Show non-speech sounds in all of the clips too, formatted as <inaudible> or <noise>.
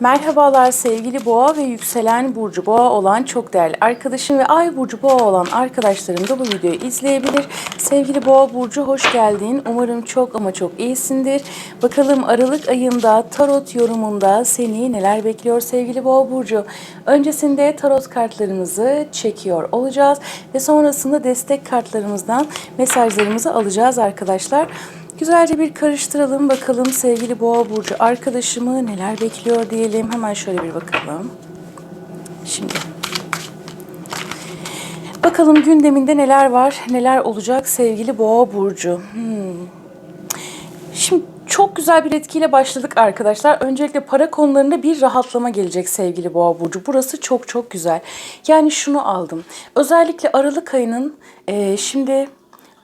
Merhabalar sevgili boğa ve yükselen burcu boğa olan çok değerli arkadaşım ve ay burcu boğa olan arkadaşlarım da bu videoyu izleyebilir. Sevgili boğa burcu hoş geldin. Umarım çok ama çok iyisindir. Bakalım Aralık ayında tarot yorumunda seni neler bekliyor sevgili boğa burcu. Öncesinde tarot kartlarımızı çekiyor olacağız ve sonrasında destek kartlarımızdan mesajlarımızı alacağız arkadaşlar. Güzelce bir karıştıralım bakalım sevgili boğa burcu arkadaşımı neler bekliyor diyelim. Hemen şöyle bir bakalım. Şimdi bakalım gündeminde neler var, neler olacak sevgili boğa burcu. Hmm. Şimdi çok güzel bir etkiyle başladık arkadaşlar. Öncelikle para konularında bir rahatlama gelecek sevgili Boğa burcu. Burası çok çok güzel. Yani şunu aldım. Özellikle Aralık ayının e, şimdi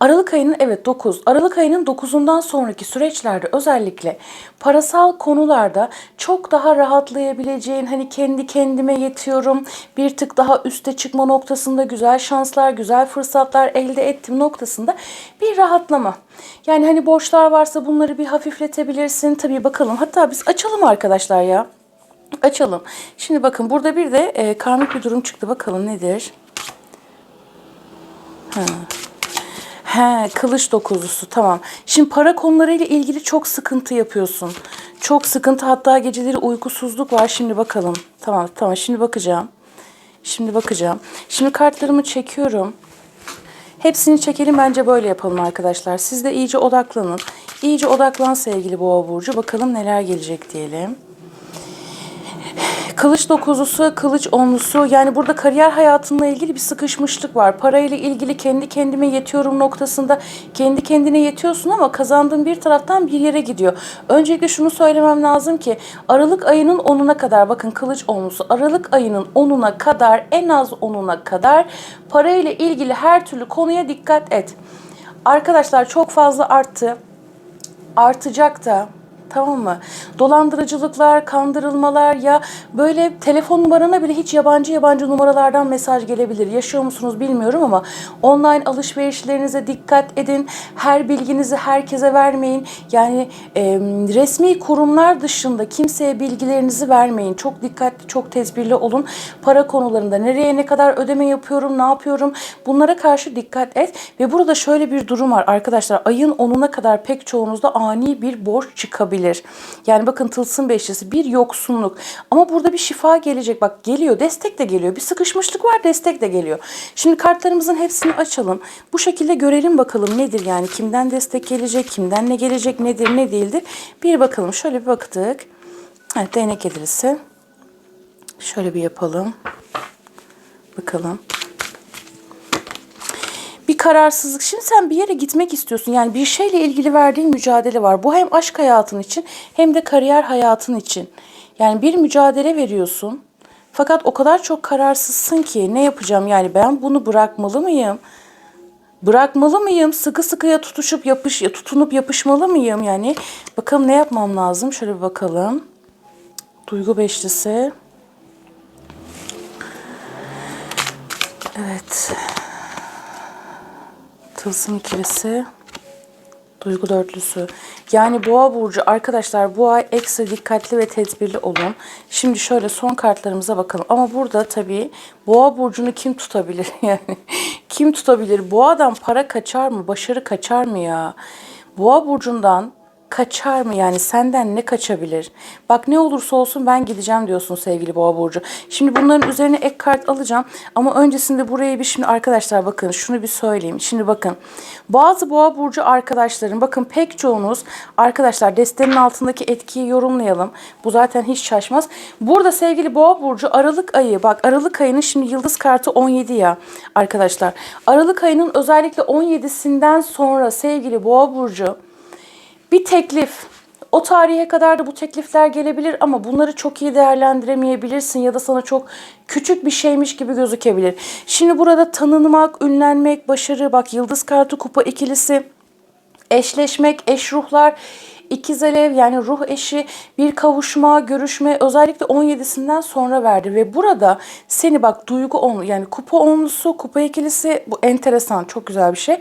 Aralık ayının evet 9. Aralık ayının 9'undan sonraki süreçlerde özellikle parasal konularda çok daha rahatlayabileceğin hani kendi kendime yetiyorum bir tık daha üste çıkma noktasında güzel şanslar, güzel fırsatlar elde ettim noktasında bir rahatlama. Yani hani borçlar varsa bunları bir hafifletebilirsin. Tabii bakalım. Hatta biz açalım arkadaşlar ya. Açalım. Şimdi bakın burada bir de e, karmik bir durum çıktı. Bakalım nedir? Ha. He, kılıç dokuzusu tamam. Şimdi para konularıyla ilgili çok sıkıntı yapıyorsun. Çok sıkıntı hatta geceleri uykusuzluk var. Şimdi bakalım. Tamam tamam şimdi bakacağım. Şimdi bakacağım. Şimdi kartlarımı çekiyorum. Hepsini çekelim bence böyle yapalım arkadaşlar. Siz de iyice odaklanın. İyice odaklan sevgili boğa burcu. Bakalım neler gelecek diyelim. Kılıç dokuzusu, kılıç onlusu yani burada kariyer hayatınla ilgili bir sıkışmışlık var. Parayla ilgili kendi kendime yetiyorum noktasında kendi kendine yetiyorsun ama kazandığın bir taraftan bir yere gidiyor. Öncelikle şunu söylemem lazım ki Aralık ayının 10'una kadar bakın kılıç onlusu Aralık ayının 10'una kadar en az 10'una kadar parayla ilgili her türlü konuya dikkat et. Arkadaşlar çok fazla arttı. Artacak da Tamam mı? Dolandırıcılıklar, kandırılmalar ya böyle telefon numarana bile hiç yabancı yabancı numaralardan mesaj gelebilir. Yaşıyor musunuz bilmiyorum ama online alışverişlerinize dikkat edin. Her bilginizi herkese vermeyin. Yani e, resmi kurumlar dışında kimseye bilgilerinizi vermeyin. Çok dikkatli, çok tedbirli olun. Para konularında nereye ne kadar ödeme yapıyorum, ne yapıyorum bunlara karşı dikkat et. Ve burada şöyle bir durum var arkadaşlar. Ayın 10'una kadar pek çoğunuzda ani bir borç çıkabilir olabilir. Yani bakın tılsım beşlisi bir yoksunluk. Ama burada bir şifa gelecek. Bak geliyor. Destek de geliyor. Bir sıkışmışlık var. Destek de geliyor. Şimdi kartlarımızın hepsini açalım. Bu şekilde görelim bakalım nedir yani. Kimden destek gelecek? Kimden ne gelecek? Nedir? Ne değildir? Bir bakalım. Şöyle bir baktık. Evet değnek edilisi. Şöyle bir yapalım. Bakalım bir kararsızlık. Şimdi sen bir yere gitmek istiyorsun. Yani bir şeyle ilgili verdiğin mücadele var. Bu hem aşk hayatın için hem de kariyer hayatın için. Yani bir mücadele veriyorsun. Fakat o kadar çok kararsızsın ki ne yapacağım? Yani ben bunu bırakmalı mıyım? Bırakmalı mıyım? Sıkı sıkıya tutuşup yapış tutunup yapışmalı mıyım? Yani bakalım ne yapmam lazım? Şöyle bir bakalım. Duygu beşlisi. Evet. Tılsım ikilisi. Duygu dörtlüsü. Yani boğa burcu arkadaşlar bu ay ekstra dikkatli ve tedbirli olun. Şimdi şöyle son kartlarımıza bakalım. Ama burada tabii boğa burcunu kim tutabilir? <laughs> Yani kim tutabilir? Boğadan para kaçar mı? Başarı kaçar mı ya? Boğa burcundan kaçar mı yani senden ne kaçabilir? Bak ne olursa olsun ben gideceğim diyorsun sevgili Boğa burcu. Şimdi bunların üzerine ek kart alacağım ama öncesinde buraya bir şimdi arkadaşlar bakın şunu bir söyleyeyim. Şimdi bakın bazı Boğa burcu arkadaşlarım bakın pek çoğunuz arkadaşlar destenin altındaki etkiyi yorumlayalım. Bu zaten hiç şaşmaz. Burada sevgili Boğa burcu Aralık ayı bak Aralık ayının şimdi yıldız kartı 17 ya arkadaşlar. Aralık ayının özellikle 17'sinden sonra sevgili Boğa burcu bir teklif. O tarihe kadar da bu teklifler gelebilir ama bunları çok iyi değerlendiremeyebilirsin ya da sana çok küçük bir şeymiş gibi gözükebilir. Şimdi burada tanınmak, ünlenmek, başarı, bak yıldız kartı kupa ikilisi, eşleşmek, eş ruhlar, ikiz alev yani ruh eşi bir kavuşma, görüşme özellikle 17'sinden sonra verdi ve burada seni bak duygu on yani kupa onlusu, kupa ikilisi bu enteresan çok güzel bir şey.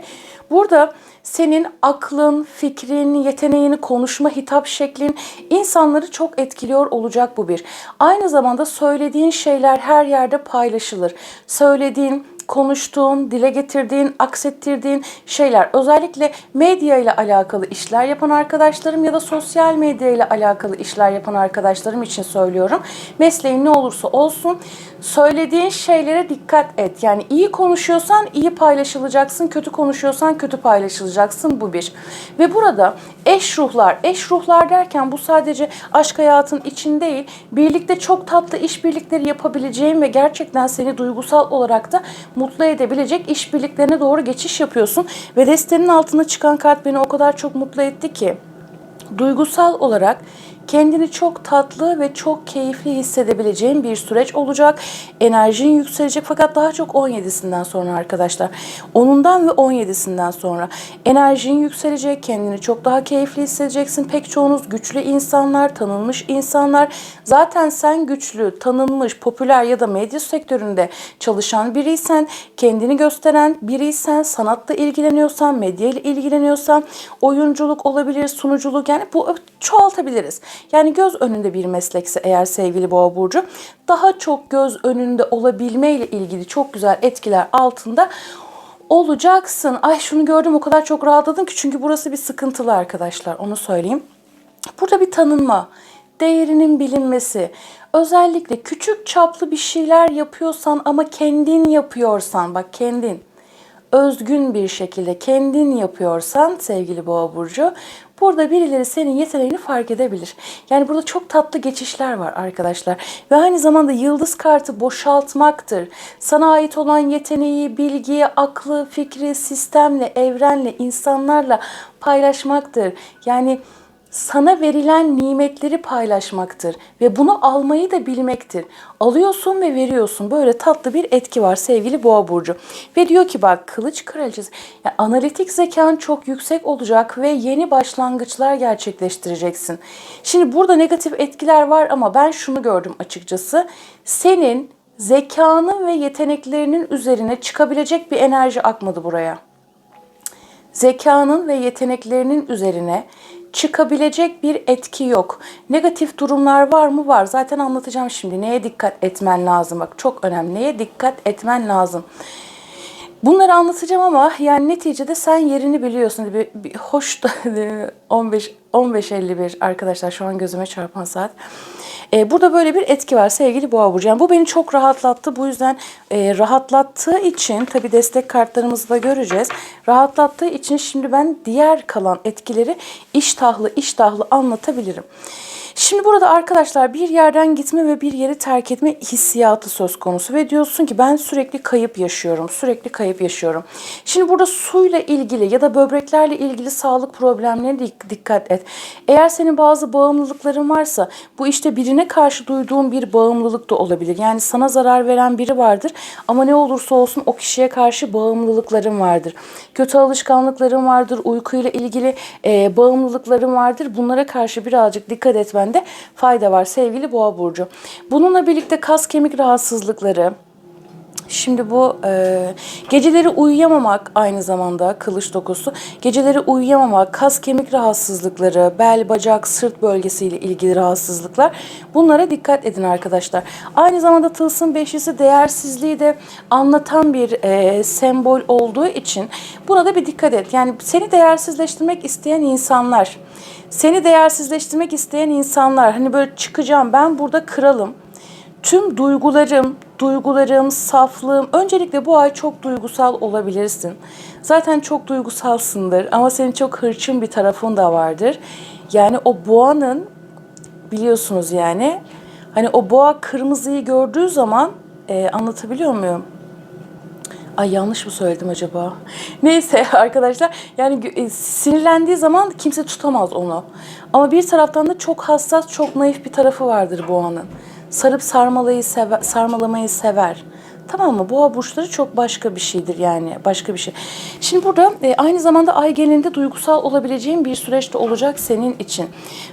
Burada senin aklın, fikrin, yeteneğini, konuşma hitap şeklin insanları çok etkiliyor olacak bu bir. Aynı zamanda söylediğin şeyler her yerde paylaşılır. Söylediğin, konuştuğun, dile getirdiğin, aksettirdiğin şeyler özellikle medya ile alakalı işler yapan arkadaşlarım ya da sosyal medya ile alakalı işler yapan arkadaşlarım için söylüyorum. Mesleğin ne olursa olsun söylediğin şeylere dikkat et. Yani iyi konuşuyorsan iyi paylaşılacaksın, kötü konuşuyorsan kötü paylaşılacaksın bu bir. Ve burada eş ruhlar, eş ruhlar derken bu sadece aşk hayatın için değil, birlikte çok tatlı işbirlikleri yapabileceğin ve gerçekten seni duygusal olarak da mutlu edebilecek işbirliklerine doğru geçiş yapıyorsun. Ve destenin altına çıkan kart beni o kadar çok mutlu etti ki duygusal olarak kendini çok tatlı ve çok keyifli hissedebileceğin bir süreç olacak. Enerjin yükselecek fakat daha çok 17'sinden sonra arkadaşlar. 10'undan ve 17'sinden sonra enerjin yükselecek, kendini çok daha keyifli hissedeceksin. Pek çoğunuz güçlü insanlar, tanınmış insanlar. Zaten sen güçlü, tanınmış, popüler ya da medya sektöründe çalışan biriysen, kendini gösteren biriysen, sanatla ilgileniyorsan, medya ile ilgileniyorsan, oyunculuk olabilir, sunuculuk yani bu çoğaltabiliriz. Yani göz önünde bir meslekse eğer sevgili boğa burcu daha çok göz önünde olabilme ile ilgili çok güzel etkiler altında olacaksın. Ay şunu gördüm o kadar çok rahatladım ki çünkü burası bir sıkıntılı arkadaşlar onu söyleyeyim. Burada bir tanınma, değerinin bilinmesi, özellikle küçük çaplı bir şeyler yapıyorsan ama kendin yapıyorsan, bak kendin özgün bir şekilde kendin yapıyorsan sevgili boğa burcu burada birileri senin yeteneğini fark edebilir. Yani burada çok tatlı geçişler var arkadaşlar. Ve aynı zamanda yıldız kartı boşaltmaktır. Sana ait olan yeteneği, bilgiyi, aklı, fikri, sistemle, evrenle, insanlarla paylaşmaktır. Yani sana verilen nimetleri paylaşmaktır ve bunu almayı da bilmektir. Alıyorsun ve veriyorsun. Böyle tatlı bir etki var sevgili Boğa burcu. Ve diyor ki bak kılıç kraliçesi yani analitik zekan çok yüksek olacak ve yeni başlangıçlar gerçekleştireceksin. Şimdi burada negatif etkiler var ama ben şunu gördüm açıkçası. Senin zekanın ve yeteneklerinin üzerine çıkabilecek bir enerji akmadı buraya. Zekanın ve yeteneklerinin üzerine çıkabilecek bir etki yok. Negatif durumlar var mı? Var. Zaten anlatacağım şimdi. Neye dikkat etmen lazım? Bak çok önemli. Neye dikkat etmen lazım? Bunları anlatacağım ama yani neticede sen yerini biliyorsun. Bir, bir hoş da <laughs> 15 15.51 arkadaşlar şu an gözüme çarpan saat. Ee, burada böyle bir etki var sevgili Boğa burcu. Yani bu beni çok rahatlattı. Bu yüzden e, rahatlattığı için tabi destek kartlarımızı da göreceğiz. Rahatlattığı için şimdi ben diğer kalan etkileri iştahlı iştahlı anlatabilirim. Şimdi burada arkadaşlar bir yerden gitme ve bir yeri terk etme hissiyatı söz konusu ve diyorsun ki ben sürekli kayıp yaşıyorum, sürekli kayıp yaşıyorum. Şimdi burada suyla ilgili ya da böbreklerle ilgili sağlık problemlerine dikkat et. Eğer senin bazı bağımlılıkların varsa bu işte birine karşı duyduğun bir bağımlılık da olabilir. Yani sana zarar veren biri vardır ama ne olursa olsun o kişiye karşı bağımlılıkların vardır. Kötü alışkanlıkların vardır, uykuyla ilgili e, bağımlılıkların vardır. Bunlara karşı birazcık dikkat etmen de fayda var sevgili boğa burcu. Bununla birlikte kas kemik rahatsızlıkları, Şimdi bu e, geceleri uyuyamamak aynı zamanda kılıç dokusu. Geceleri uyuyamamak, kas kemik rahatsızlıkları, bel, bacak, sırt bölgesiyle ilgili rahatsızlıklar. Bunlara dikkat edin arkadaşlar. Aynı zamanda tılsım beşlisi değersizliği de anlatan bir e, sembol olduğu için buna da bir dikkat et. Yani seni değersizleştirmek isteyen insanlar, seni değersizleştirmek isteyen insanlar hani böyle çıkacağım ben burada kralım tüm duygularım, duygularım, saflığım. Öncelikle bu ay çok duygusal olabilirsin. Zaten çok duygusalsındır ama senin çok hırçın bir tarafın da vardır. Yani o boğanın biliyorsunuz yani hani o boğa kırmızıyı gördüğü zaman e, anlatabiliyor muyum? Ay yanlış mı söyledim acaba? Neyse <laughs> arkadaşlar yani e, sinirlendiği zaman kimse tutamaz onu. Ama bir taraftan da çok hassas, çok naif bir tarafı vardır boğanın sarıp sarmalayı sever, sarmalamayı sever. Tamam mı? Boğa burçları çok başka bir şeydir yani. Başka bir şey. Şimdi burada e, aynı zamanda ay genelinde duygusal olabileceğin bir süreçte olacak senin için.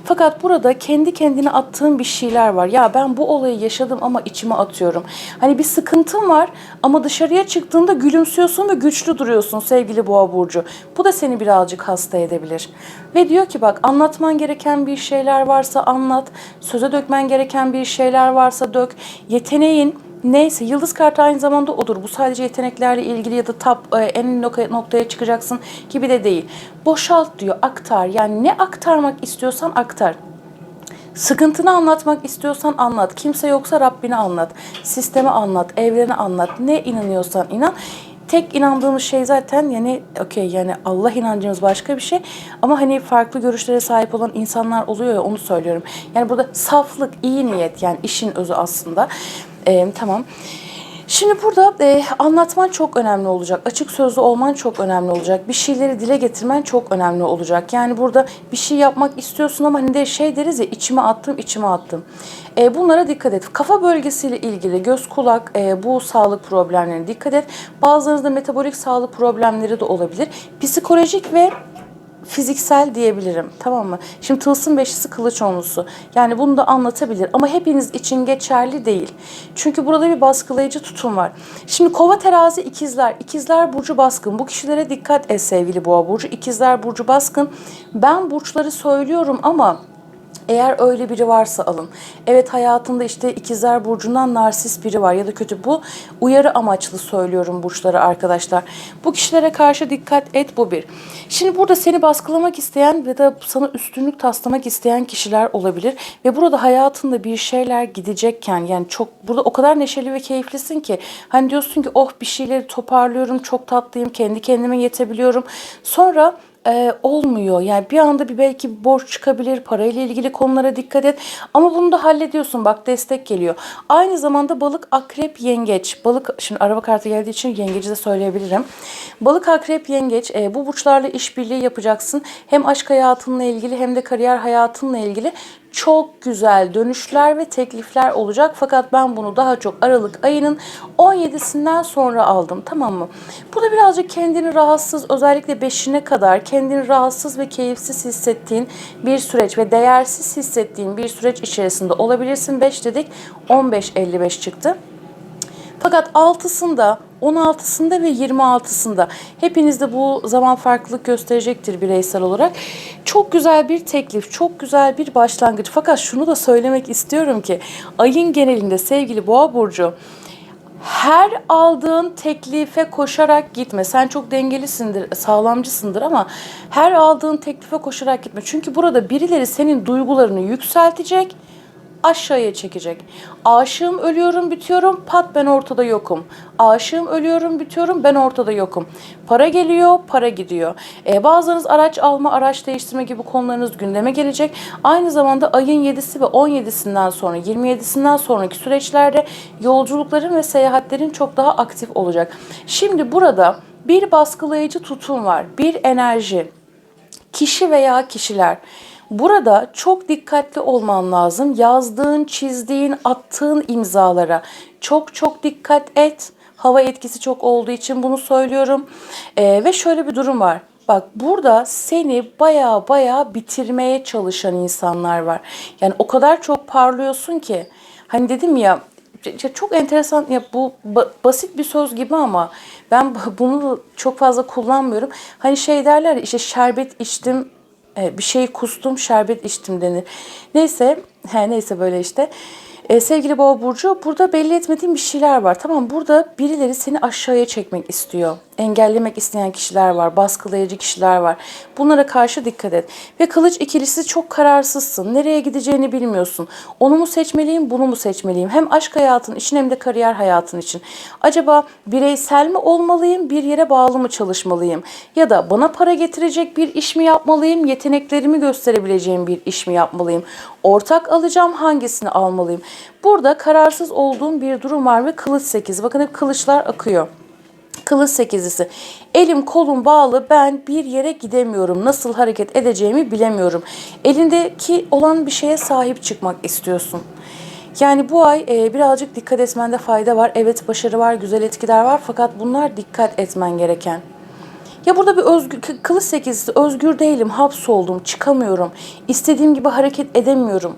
Fakat burada kendi kendine attığın bir şeyler var. Ya ben bu olayı yaşadım ama içime atıyorum. Hani bir sıkıntın var ama dışarıya çıktığında gülümsüyorsun ve güçlü duruyorsun sevgili boğa burcu. Bu da seni birazcık hasta edebilir. Ve diyor ki bak anlatman gereken bir şeyler varsa anlat. Söze dökmen gereken bir şeyler varsa dök. Yeteneğin Neyse yıldız kartı aynı zamanda odur. Bu sadece yeteneklerle ilgili ya da tap e, en noktaya çıkacaksın gibi de değil. Boşalt diyor, aktar. Yani ne aktarmak istiyorsan aktar. Sıkıntını anlatmak istiyorsan anlat. Kimse yoksa Rabbini anlat. Sistemi anlat, evreni anlat. Ne inanıyorsan inan. Tek inandığımız şey zaten yani okey yani Allah inancımız başka bir şey ama hani farklı görüşlere sahip olan insanlar oluyor ya onu söylüyorum. Yani burada saflık, iyi niyet yani işin özü aslında. Ee, tamam. Şimdi burada e, anlatman çok önemli olacak. Açık sözlü olman çok önemli olacak. Bir şeyleri dile getirmen çok önemli olacak. Yani burada bir şey yapmak istiyorsun ama hani de şey deriz ya içime attım, içime attım. E, bunlara dikkat et. Kafa bölgesiyle ilgili göz kulak e, bu sağlık problemlerine dikkat et. Bazılarınızda metabolik sağlık problemleri de olabilir. Psikolojik ve fiziksel diyebilirim. Tamam mı? Şimdi tılsım beşlisi kılıç onlusu. Yani bunu da anlatabilir ama hepiniz için geçerli değil. Çünkü burada bir baskılayıcı tutum var. Şimdi kova terazi ikizler. İkizler burcu baskın. Bu kişilere dikkat et sevgili boğa burcu. İkizler burcu baskın. Ben burçları söylüyorum ama eğer öyle biri varsa alın. Evet hayatında işte ikizler burcundan narsist biri var ya da kötü. Bu uyarı amaçlı söylüyorum burçları arkadaşlar. Bu kişilere karşı dikkat et bu bir. Şimdi burada seni baskılamak isteyen ya da sana üstünlük taslamak isteyen kişiler olabilir. Ve burada hayatında bir şeyler gidecekken yani çok burada o kadar neşeli ve keyiflisin ki hani diyorsun ki oh bir şeyleri toparlıyorum çok tatlıyım kendi kendime yetebiliyorum. Sonra e, olmuyor. Yani bir anda bir belki borç çıkabilir, parayla ilgili konulara dikkat et. Ama bunu da hallediyorsun. Bak destek geliyor. Aynı zamanda balık, akrep, yengeç. Balık, şimdi araba kartı geldiği için yengeci de söyleyebilirim. Balık, akrep, yengeç. e, bu burçlarla işbirliği yapacaksın. Hem aşk hayatınla ilgili hem de kariyer hayatınla ilgili çok güzel dönüşler ve teklifler olacak. Fakat ben bunu daha çok Aralık ayının 17'sinden sonra aldım. Tamam mı? Burada birazcık kendini rahatsız özellikle 5'ine kadar kendini rahatsız ve keyifsiz hissettiğin bir süreç ve değersiz hissettiğin bir süreç içerisinde olabilirsin. 5 dedik 15-55 çıktı. Fakat 6'sında, 16'sında ve 26'sında hepinizde bu zaman farklılık gösterecektir bireysel olarak. Çok güzel bir teklif, çok güzel bir başlangıç. Fakat şunu da söylemek istiyorum ki ayın genelinde sevgili Boğa burcu her aldığın teklife koşarak gitme. Sen çok dengelisindir, sağlamcısındır ama her aldığın teklife koşarak gitme. Çünkü burada birileri senin duygularını yükseltecek aşağıya çekecek. Aşığım ölüyorum bitiyorum pat ben ortada yokum. Aşığım ölüyorum bitiyorum ben ortada yokum. Para geliyor para gidiyor. Ee, bazılarınız araç alma araç değiştirme gibi konularınız gündeme gelecek. Aynı zamanda ayın 7'si ve 17'sinden sonra 27'sinden sonraki süreçlerde yolculukların ve seyahatlerin çok daha aktif olacak. Şimdi burada bir baskılayıcı tutum var. Bir enerji. Kişi veya kişiler. Burada çok dikkatli olman lazım. Yazdığın, çizdiğin, attığın imzalara çok çok dikkat et. Hava etkisi çok olduğu için bunu söylüyorum. Ee, ve şöyle bir durum var. Bak burada seni baya baya bitirmeye çalışan insanlar var. Yani o kadar çok parlıyorsun ki. Hani dedim ya çok enteresan ya bu ba- basit bir söz gibi ama ben bunu çok fazla kullanmıyorum. Hani şey derler ya, işte şerbet içtim e, bir şey kustum, şerbet içtim denir. Neyse, he, neyse böyle işte. E, sevgili Boğa Burcu, burada belli etmediğim bir şeyler var. Tamam, burada birileri seni aşağıya çekmek istiyor. Engellemek isteyen kişiler var, baskılayıcı kişiler var. Bunlara karşı dikkat et. Ve kılıç ikilisi çok kararsızsın. Nereye gideceğini bilmiyorsun. Onu mu seçmeliyim, bunu mu seçmeliyim? Hem aşk hayatın için hem de kariyer hayatın için. Acaba bireysel mi olmalıyım, bir yere bağlı mı çalışmalıyım? Ya da bana para getirecek bir iş mi yapmalıyım, yeteneklerimi gösterebileceğim bir iş mi yapmalıyım? Ortak alacağım, hangisini almalıyım? Burada kararsız olduğum bir durum var ve kılıç 8. Bakın hep kılıçlar akıyor. Kılıç sekizlisi. Elim kolum bağlı ben bir yere gidemiyorum. Nasıl hareket edeceğimi bilemiyorum. Elindeki olan bir şeye sahip çıkmak istiyorsun. Yani bu ay e, birazcık dikkat etmende fayda var. Evet başarı var, güzel etkiler var fakat bunlar dikkat etmen gereken. Ya burada bir özgür, kı- kılıç sekizisi özgür değilim, hapsoldum, çıkamıyorum. İstediğim gibi hareket edemiyorum.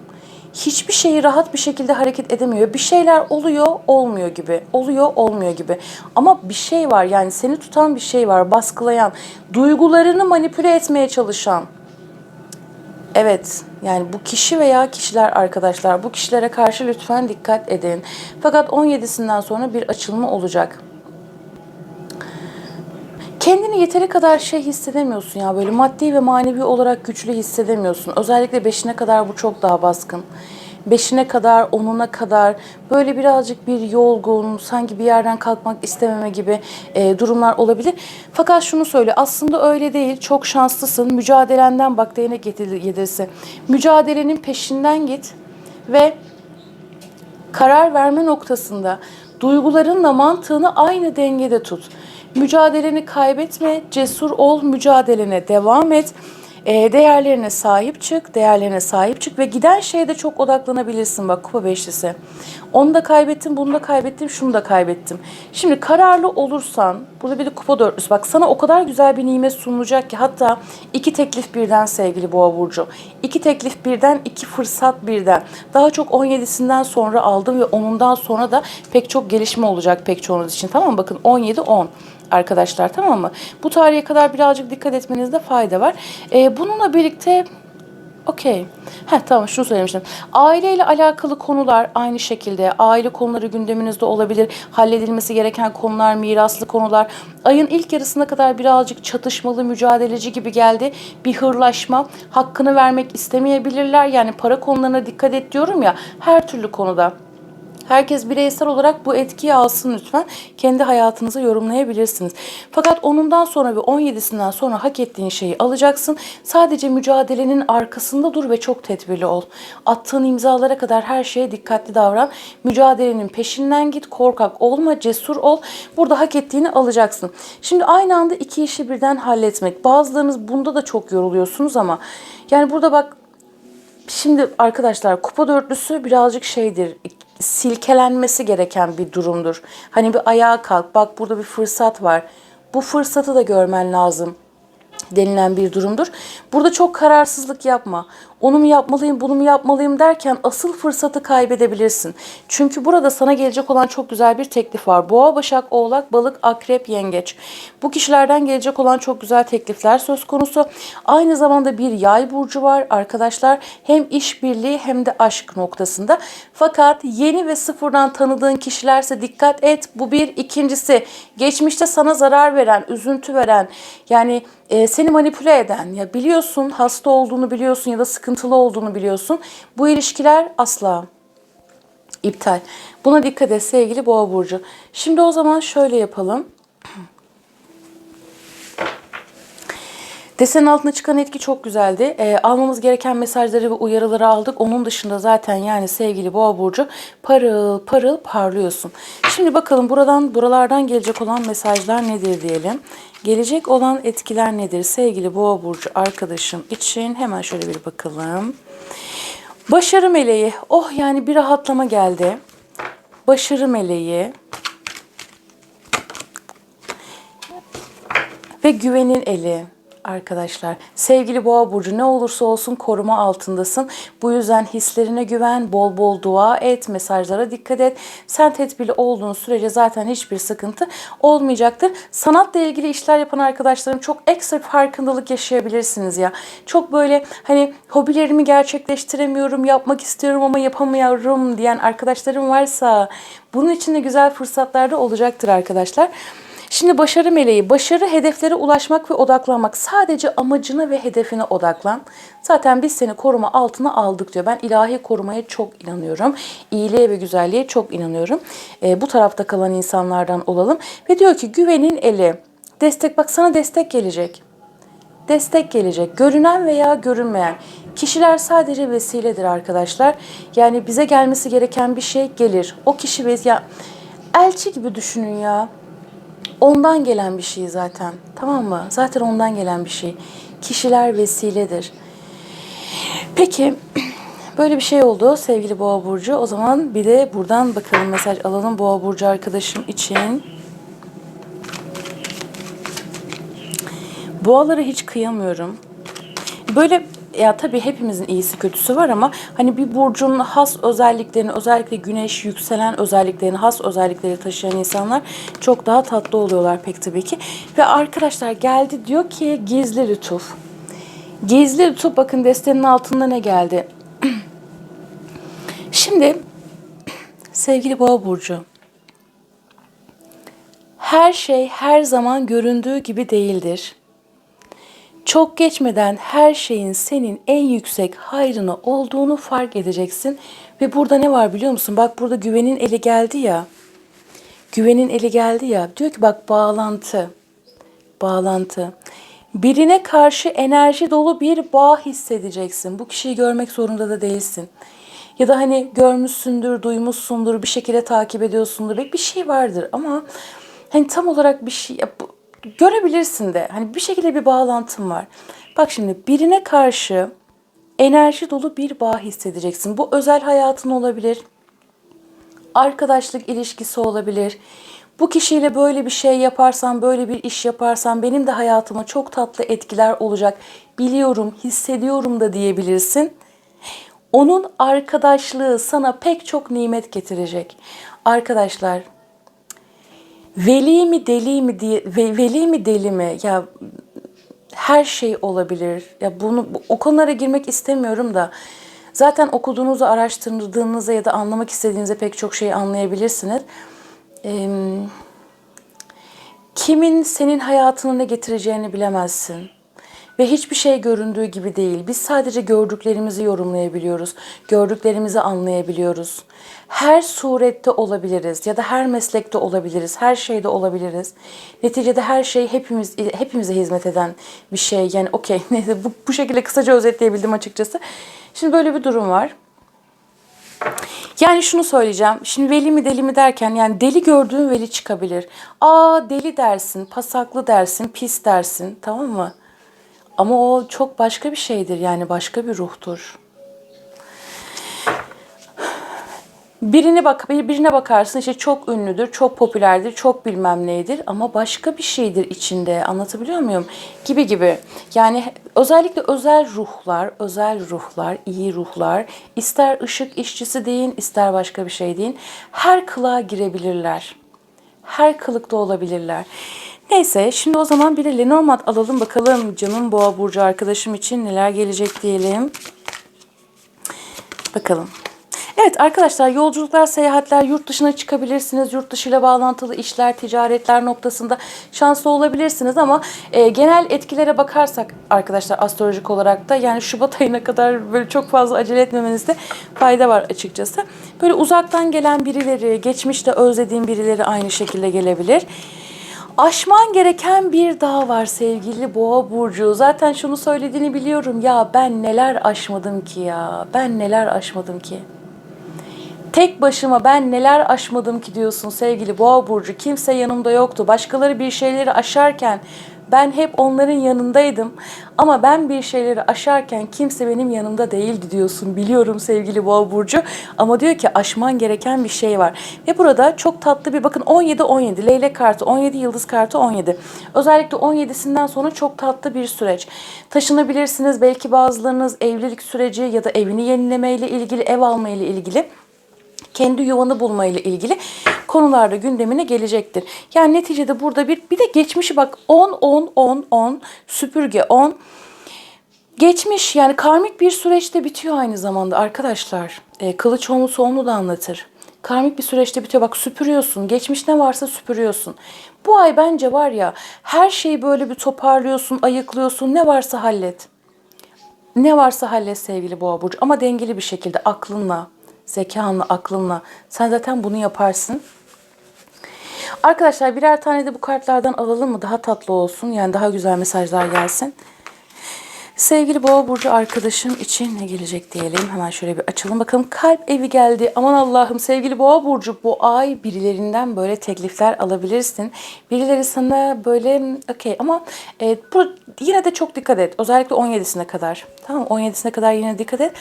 Hiçbir şeyi rahat bir şekilde hareket edemiyor. Bir şeyler oluyor, olmuyor gibi. Oluyor, olmuyor gibi. Ama bir şey var yani seni tutan bir şey var, baskılayan, duygularını manipüle etmeye çalışan. Evet, yani bu kişi veya kişiler arkadaşlar, bu kişilere karşı lütfen dikkat edin. Fakat 17'sinden sonra bir açılma olacak. Kendini yeteri kadar şey hissedemiyorsun ya böyle maddi ve manevi olarak güçlü hissedemiyorsun. Özellikle beşine kadar bu çok daha baskın. Beşine kadar, onuna kadar böyle birazcık bir yorgun, sanki bir yerden kalkmak istememe gibi e, durumlar olabilir. Fakat şunu söyle, aslında öyle değil. Çok şanslısın. Mücadelenden bak değnek yedirisi. Mücadelenin peşinden git ve karar verme noktasında duygularınla mantığını aynı dengede tut. Mücadeleni kaybetme, cesur ol, mücadelene devam et. Ee, değerlerine sahip çık, değerlerine sahip çık ve giden şeye de çok odaklanabilirsin bak kupa beşlisi. Onu da kaybettim, bunu da kaybettim, şunu da kaybettim. Şimdi kararlı olursan, burada bir de kupa dörtlüsü bak sana o kadar güzel bir nimet sunulacak ki hatta iki teklif birden sevgili boğa burcu. İki teklif birden, iki fırsat birden. Daha çok 17'sinden sonra aldım ve onundan sonra da pek çok gelişme olacak pek çoğunuz için tamam mı? Bakın 17-10 arkadaşlar tamam mı? Bu tarihe kadar birazcık dikkat etmenizde fayda var. Ee, bununla birlikte Okey. Heh tamam şunu söylemiştim. Aileyle alakalı konular aynı şekilde. Aile konuları gündeminizde olabilir. Halledilmesi gereken konular, miraslı konular. Ayın ilk yarısına kadar birazcık çatışmalı, mücadeleci gibi geldi. Bir hırlaşma. Hakkını vermek istemeyebilirler. Yani para konularına dikkat et diyorum ya. Her türlü konuda. Herkes bireysel olarak bu etkiyi alsın lütfen. Kendi hayatınıza yorumlayabilirsiniz. Fakat onundan sonra ve 17'sinden sonra hak ettiğin şeyi alacaksın. Sadece mücadelenin arkasında dur ve çok tedbirli ol. Attığın imzalara kadar her şeye dikkatli davran. Mücadelenin peşinden git. Korkak olma, cesur ol. Burada hak ettiğini alacaksın. Şimdi aynı anda iki işi birden halletmek. Bazılarınız bunda da çok yoruluyorsunuz ama yani burada bak Şimdi arkadaşlar kupa dörtlüsü birazcık şeydir silkelenmesi gereken bir durumdur. Hani bir ayağa kalk bak burada bir fırsat var. Bu fırsatı da görmen lazım denilen bir durumdur. Burada çok kararsızlık yapma. Onu mu yapmalıyım, bunu mu yapmalıyım derken asıl fırsatı kaybedebilirsin. Çünkü burada sana gelecek olan çok güzel bir teklif var. Boğa, Başak, Oğlak, Balık, Akrep, Yengeç. Bu kişilerden gelecek olan çok güzel teklifler söz konusu. Aynı zamanda bir yay burcu var arkadaşlar. Hem işbirliği hem de aşk noktasında. Fakat yeni ve sıfırdan tanıdığın kişilerse dikkat et. Bu bir. ikincisi geçmişte sana zarar veren, üzüntü veren yani e, seni manipüle eden ya biliyorsun hasta olduğunu biliyorsun ya da sıkıntılı olduğunu biliyorsun. Bu ilişkiler asla iptal. Buna dikkat et sevgili boğa burcu. Şimdi o zaman şöyle yapalım. Desenin altına çıkan etki çok güzeldi. E, almamız gereken mesajları ve uyarıları aldık. Onun dışında zaten yani sevgili Boğa burcu parıl parıl parlıyorsun. Şimdi bakalım buradan buralardan gelecek olan mesajlar nedir diyelim. Gelecek olan etkiler nedir sevgili Boğa burcu arkadaşım için hemen şöyle bir bakalım. Başarı meleği. Oh yani bir rahatlama geldi. Başarı meleği. Ve güvenin eli arkadaşlar. Sevgili Boğa burcu ne olursa olsun koruma altındasın. Bu yüzden hislerine güven, bol bol dua et, mesajlara dikkat et. Sen tedbirli olduğun sürece zaten hiçbir sıkıntı olmayacaktır. Sanatla ilgili işler yapan arkadaşlarım çok ekstra farkındalık yaşayabilirsiniz ya. Çok böyle hani hobilerimi gerçekleştiremiyorum, yapmak istiyorum ama yapamıyorum diyen arkadaşlarım varsa bunun için de güzel fırsatlar da olacaktır arkadaşlar. Şimdi başarı meleği, başarı hedeflere ulaşmak ve odaklanmak. Sadece amacına ve hedefine odaklan. Zaten biz seni koruma altına aldık diyor. Ben ilahi korumaya çok inanıyorum. İyiliğe ve güzelliğe çok inanıyorum. E, bu tarafta kalan insanlardan olalım. Ve diyor ki güvenin eli. Destek bak sana destek gelecek. Destek gelecek. Görünen veya görünmeyen. Kişiler sadece vesiledir arkadaşlar. Yani bize gelmesi gereken bir şey gelir. O kişi ve ya elçi gibi düşünün ya. Ondan gelen bir şey zaten. Tamam mı? Zaten ondan gelen bir şey. Kişiler vesiledir. Peki <clears throat> Böyle bir şey oldu sevgili Boğa Burcu. O zaman bir de buradan bakalım mesaj alalım Boğa Burcu arkadaşım için. Boğalara hiç kıyamıyorum. Böyle ya tabii hepimizin iyisi kötüsü var ama hani bir burcun has özelliklerini özellikle güneş yükselen özelliklerini has özellikleri taşıyan insanlar çok daha tatlı oluyorlar pek tabii ki. Ve arkadaşlar geldi diyor ki gizli lütuf. Gizli lütuf bakın destenin altında ne geldi? <clears throat> Şimdi <clears throat> sevgili Boğa burcu her şey her zaman göründüğü gibi değildir. Çok geçmeden her şeyin senin en yüksek hayrına olduğunu fark edeceksin. Ve burada ne var biliyor musun? Bak burada güvenin eli geldi ya. Güvenin eli geldi ya. Diyor ki bak bağlantı. Bağlantı. Birine karşı enerji dolu bir bağ hissedeceksin. Bu kişiyi görmek zorunda da değilsin. Ya da hani görmüşsündür, duymuşsundur, bir şekilde takip ediyorsundur. Bir şey vardır ama hani tam olarak bir şey görebilirsin de. Hani bir şekilde bir bağlantın var. Bak şimdi birine karşı enerji dolu bir bağ hissedeceksin. Bu özel hayatın olabilir arkadaşlık ilişkisi olabilir. Bu kişiyle böyle bir şey yaparsan, böyle bir iş yaparsan benim de hayatıma çok tatlı etkiler olacak. Biliyorum, hissediyorum da diyebilirsin. Onun arkadaşlığı sana pek çok nimet getirecek. Arkadaşlar, veli mi deli mi diye ve- veli mi deli mi ya her şey olabilir. Ya bunu bu- o konulara girmek istemiyorum da zaten okuduğunuzda, araştırdığınızda ya da anlamak istediğinizde pek çok şeyi anlayabilirsiniz. Eee, kimin senin hayatına ne getireceğini bilemezsin. Ve hiçbir şey göründüğü gibi değil. Biz sadece gördüklerimizi yorumlayabiliyoruz. Gördüklerimizi anlayabiliyoruz. Her surette olabiliriz ya da her meslekte olabiliriz. Her şeyde olabiliriz. Neticede her şey hepimiz hepimize hizmet eden bir şey. Yani okey <laughs> neyse bu, bu şekilde kısaca özetleyebildim açıkçası. Şimdi böyle bir durum var. Yani şunu söyleyeceğim. Şimdi veli mi deli mi derken yani deli gördüğün veli çıkabilir. Aa deli dersin, pasaklı dersin, pis dersin tamam mı? Ama o çok başka bir şeydir yani başka bir ruhtur. Birine bak birine bakarsın işte çok ünlüdür, çok popülerdir, çok bilmem neydir ama başka bir şeydir içinde. Anlatabiliyor muyum? Gibi gibi. Yani özellikle özel ruhlar, özel ruhlar, iyi ruhlar, ister ışık işçisi deyin, ister başka bir şey deyin. Her kılığa girebilirler. Her kılıkta olabilirler. Neyse şimdi o zaman bir de Lenormand alalım bakalım canım boğa burcu arkadaşım için neler gelecek diyelim. Bakalım. Evet arkadaşlar yolculuklar, seyahatler, yurt dışına çıkabilirsiniz. Yurt dışıyla bağlantılı işler, ticaretler noktasında şanslı olabilirsiniz ama e, genel etkilere bakarsak arkadaşlar astrolojik olarak da yani Şubat <laughs> ayına kadar böyle çok fazla acele etmemenizde fayda var açıkçası. Böyle uzaktan gelen birileri, geçmişte özlediğim birileri aynı şekilde gelebilir. Aşman gereken bir dağ var sevgili Boğa burcu. Zaten şunu söylediğini biliyorum. Ya ben neler aşmadım ki ya. Ben neler aşmadım ki. Tek başıma ben neler aşmadım ki diyorsun sevgili Boğa burcu. Kimse yanımda yoktu. Başkaları bir şeyleri aşarken ben hep onların yanındaydım. Ama ben bir şeyleri aşarken kimse benim yanımda değildi diyorsun. Biliyorum sevgili Boğa burcu. Ama diyor ki aşman gereken bir şey var. Ve burada çok tatlı bir bakın 17 17 leylek kartı 17 yıldız kartı 17. Özellikle 17'sinden sonra çok tatlı bir süreç. Taşınabilirsiniz belki bazılarınız evlilik süreci ya da evini yenilemeyle ilgili ev alma ile ilgili kendi yuvanı bulma ile ilgili konularda gündemine gelecektir. Yani neticede burada bir bir de geçmişi bak 10 10 10 10 süpürge 10 geçmiş yani karmik bir süreçte bitiyor aynı zamanda arkadaşlar. E, kılıç onu sonunu da anlatır. Karmik bir süreçte bitiyor. Bak süpürüyorsun. Geçmiş ne varsa süpürüyorsun. Bu ay bence var ya her şeyi böyle bir toparlıyorsun, ayıklıyorsun. Ne varsa hallet. Ne varsa hallet sevgili boğa burcu ama dengeli bir şekilde aklınla, zekanla, aklınla. Sen zaten bunu yaparsın. Arkadaşlar birer tane de bu kartlardan alalım mı? Daha tatlı olsun. Yani daha güzel mesajlar gelsin. Sevgili boğa burcu arkadaşım için ne gelecek diyelim. Hemen şöyle bir açalım bakalım. Kalp evi geldi. Aman Allah'ım sevgili boğa burcu bu ay birilerinden böyle teklifler alabilirsin. Birileri sana böyle okey ama e, bu, yine de çok dikkat et. Özellikle 17'sine kadar. Tamam mı? 17'sine kadar yine dikkat et.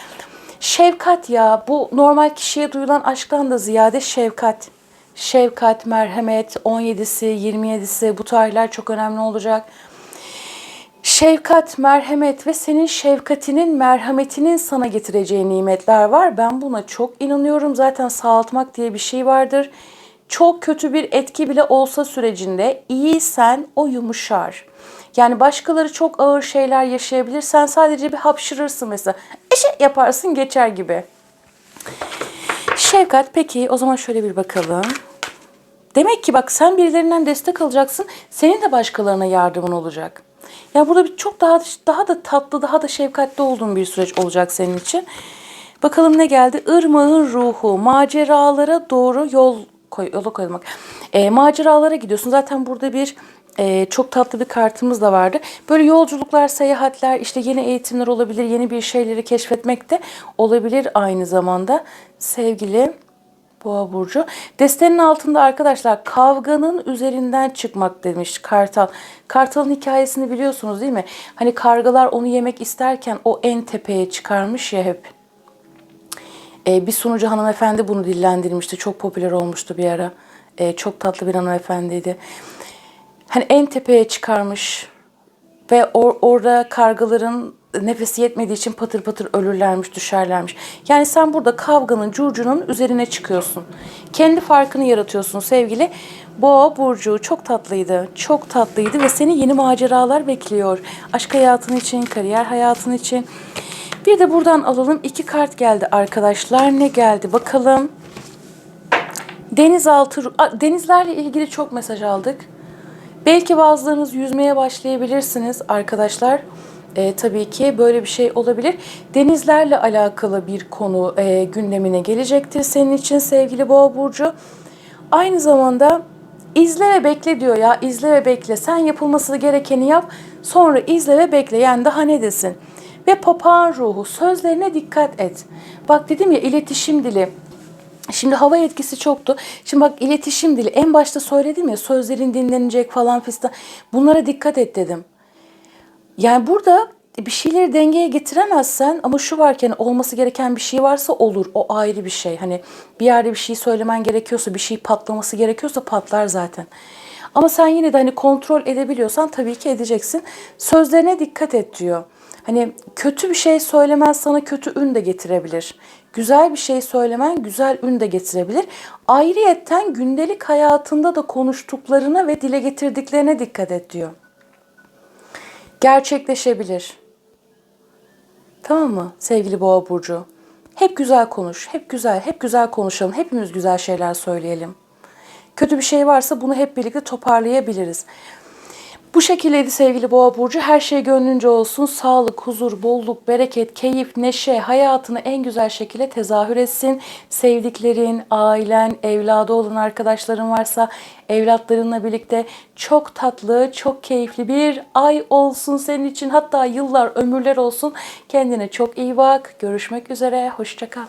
Şefkat ya bu normal kişiye duyulan aşktan da ziyade şefkat. Şefkat, merhamet, 17'si, 27'si bu tarihler çok önemli olacak. Şefkat, merhamet ve senin şefkatinin, merhametinin sana getireceği nimetler var. Ben buna çok inanıyorum. Zaten sağaltmak diye bir şey vardır. Çok kötü bir etki bile olsa sürecinde iyiysen o yumuşar. Yani başkaları çok ağır şeyler yaşayabilir. Sen sadece bir hapşırırsın mesela. Eşe yaparsın geçer gibi. Şefkat peki o zaman şöyle bir bakalım. Demek ki bak sen birilerinden destek alacaksın. Senin de başkalarına yardımın olacak. Ya burada bir çok daha daha da tatlı, daha da şefkatli olduğun bir süreç olacak senin için. Bakalım ne geldi? Irmağın ruhu, maceralara doğru yol koy, yola koymak. E, maceralara gidiyorsun. Zaten burada bir e, çok tatlı bir kartımız da vardı. Böyle yolculuklar, seyahatler, işte yeni eğitimler olabilir, yeni bir şeyleri keşfetmek de olabilir aynı zamanda. Sevgili Boğa burcu. Destenin altında arkadaşlar kavganın üzerinden çıkmak demiş Kartal. Kartal'ın hikayesini biliyorsunuz değil mi? Hani kargalar onu yemek isterken o en tepeye çıkarmış ya hep. Ee, bir sunucu hanımefendi bunu dillendirmişti. Çok popüler olmuştu bir ara. Ee, çok tatlı bir hanımefendiydi. Hani en tepeye çıkarmış ve or- orada kargaların nefesi yetmediği için patır patır ölürlermiş, düşerlermiş. Yani sen burada kavganın, curcunun üzerine çıkıyorsun. Kendi farkını yaratıyorsun sevgili. Boğa burcu çok tatlıydı. Çok tatlıydı ve seni yeni maceralar bekliyor. Aşk hayatın için, kariyer hayatın için. Bir de buradan alalım. iki kart geldi arkadaşlar. Ne geldi bakalım. Denizaltı, denizlerle ilgili çok mesaj aldık. Belki bazılarınız yüzmeye başlayabilirsiniz arkadaşlar. Ee, tabii ki böyle bir şey olabilir. Denizlerle alakalı bir konu e, gündemine gelecektir senin için sevgili Boğa Burcu. Aynı zamanda izle ve bekle diyor ya izle ve bekle. Sen yapılması gerekeni yap sonra izle ve bekle. Yani daha ne desin? Ve papağan ruhu sözlerine dikkat et. Bak dedim ya iletişim dili. Şimdi hava etkisi çoktu. Şimdi bak iletişim dili en başta söyledim ya sözlerin dinlenecek falan fistan. Bunlara dikkat et dedim. Yani burada bir şeyleri dengeye getiremezsen ama şu varken olması gereken bir şey varsa olur. O ayrı bir şey. Hani bir yerde bir şey söylemen gerekiyorsa, bir şey patlaması gerekiyorsa patlar zaten. Ama sen yine de hani kontrol edebiliyorsan tabii ki edeceksin. Sözlerine dikkat et diyor. Hani kötü bir şey söylemen sana kötü ün de getirebilir. Güzel bir şey söylemen güzel ün de getirebilir. Ayrıyetten gündelik hayatında da konuştuklarına ve dile getirdiklerine dikkat et diyor gerçekleşebilir. Tamam mı sevgili Boğa burcu? Hep güzel konuş, hep güzel, hep güzel konuşalım. Hepimiz güzel şeyler söyleyelim. Kötü bir şey varsa bunu hep birlikte toparlayabiliriz. Bu şekildeydi sevgili Boğa burcu. Her şey gönlünce olsun. Sağlık, huzur, bolluk, bereket, keyif, neşe hayatını en güzel şekilde tezahür etsin. Sevdiklerin, ailen, evladı olan arkadaşların varsa evlatlarınla birlikte çok tatlı, çok keyifli bir ay olsun senin için. Hatta yıllar, ömürler olsun. Kendine çok iyi bak. Görüşmek üzere. Hoşçakal.